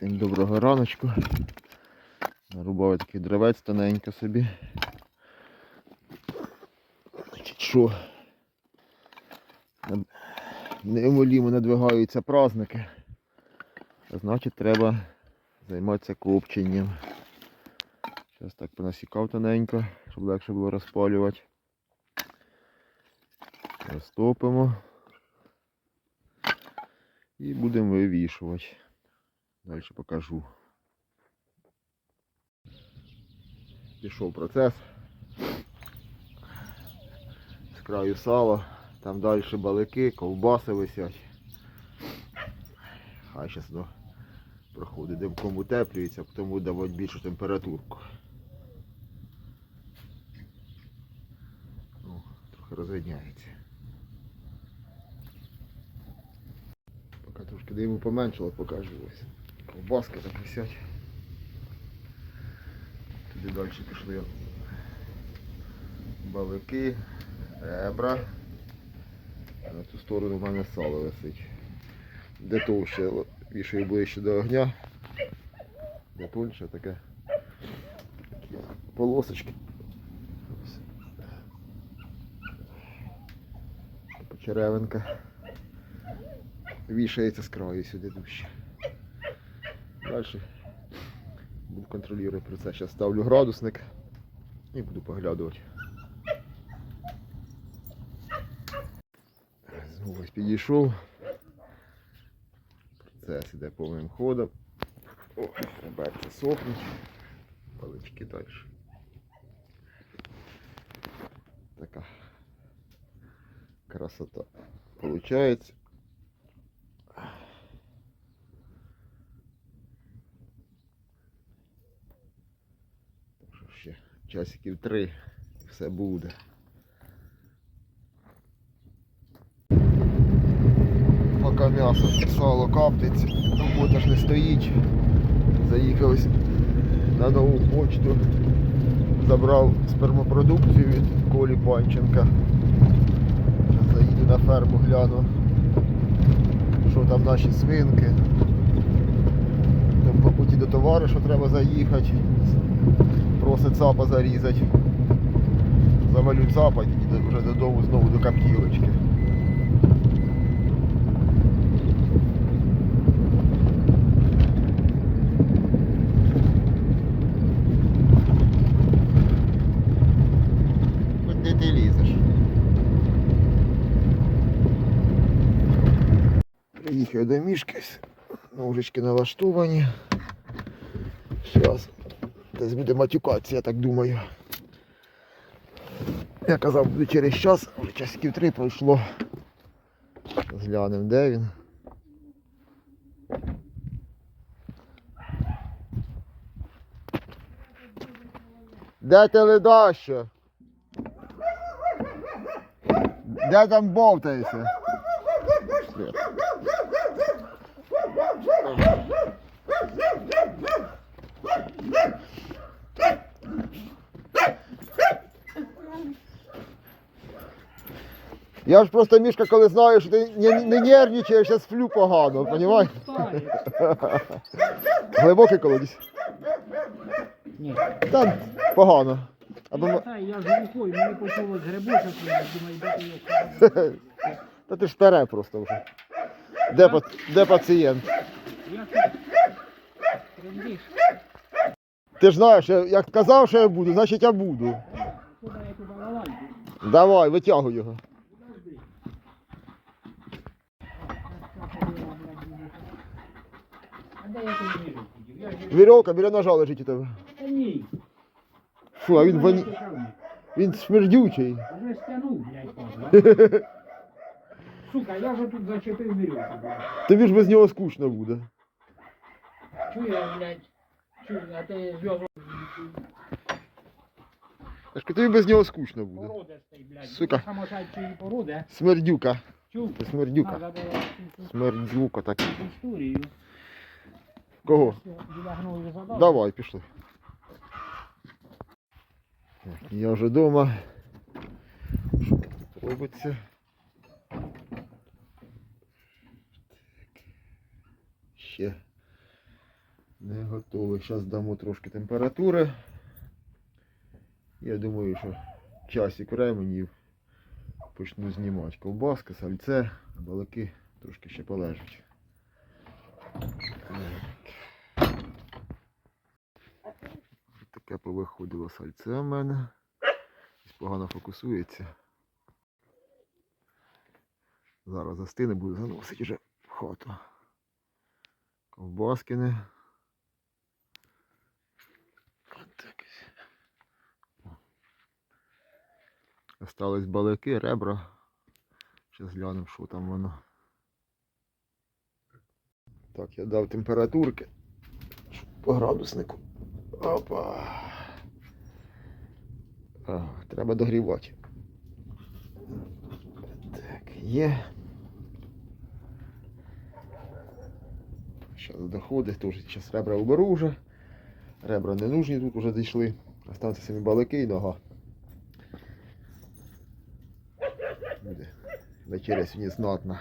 Всім доброго раночку. Нарубав такий древець тоненько собі. Значить, що? Неумолімо надвигаються праздники. Значить треба займатися копченням. Зараз так понасікав тоненько, щоб легше було розпалювати. Розтопимо. І будемо вивішувати. Далі покажу. Пішов процес. З краю сала, там далі балики, ковбаси висять. Хай зараз ну, проходить димком утеплюється, буде давати більшу температурку. О, трохи розвидняється. Поки трошки диму поменшало, покажу ось. Ковбаски так висять. Туди далі пішли балики, ребра. А На ту сторону в мене сало висить. Де товще вішаю ближче до огня. Де тоньше таке. Такі полосочки. Почеревинка. Вішається з краю сюди дужче. Далі буду контролювати процес. Зараз ставлю градусник і буду поглядувати. Знову підійшов. Процес іде повним ходом. О, реберця сохнуть. Палички далі. Така красота получається. Так що ще часиків три все буде. Поки м'ясо сало коптиться, робота ж не стоїть. Заїхавсь на нову почту, забрав спермопродукцію від Колі Панченка. Зараз заїду на ферму, гляну, що там наші свинки. Там по путі до товариша треба заїхати. Просить цапа зарізати. Завалю цапа і їду вже додому знову до каптілочки. Куди ти лізеш? Приїхав до мішки, ножички налаштовані. Зараз десь буде матюкація, я так думаю. Я казав, буде через час, вже часиків три пройшло. Зглянемо, де він. Де ти? Де там? Пішли. Я ж просто мішка, коли знаю, що ти не, не нервничаєш, я сплю погано, розумієш? Глибокий колодязь. Ні, Та погано. Або я, та, я з рукою, мені почулось грибочок, я думаю, де ти його. Та ти ж старе просто вже. Де, па- де пацієнт? Я тут трендиш. Ти ж знаєш, я- як казав, що я буду, значить я буду. Я туди? Давай, витягуй його. Вірьовка біля ножа лежить у тебе. Та ні. Фу, а він, воні... він смердючий. Вже стянув, блядь, падла. Сука, я вже тут зачепив вірьовку, блядь. Тобі ж без нього скучно буде. Чуєш, блядь? Чуєш, а ти зв'язок Я ж кажу, тобі без нього скучно буде. породистий, блядь. Сука. Самошайчої породи. Смердюка. Чув? Ти смердюка. Надо було цю- цю Смердюка так. історію. Кого? Давай, пішли. Так, Я вже вдома. Що тут робиться? Ще Не готовий. Зараз дамо трошки температури. Я думаю, що часик времені почну знімати ковбаски, сальце, балаки трошки ще полежать. Таке повиходило сальце в мене. Ось Погано фокусується. Зараз застине, буду заносити вже в хату. Ковбаскини. Остались балики, ребра. Зараз глянемо, що там воно. Так, я дав температурки. По градуснику. Опа. А, треба догрівати. Так, є. Зараз доходить, теж зараз ребра уберу вже. Ребра не нужні, тут вже дійшли. Остануться самі балики і нога. Буде. Вечеря сьогодні знатна.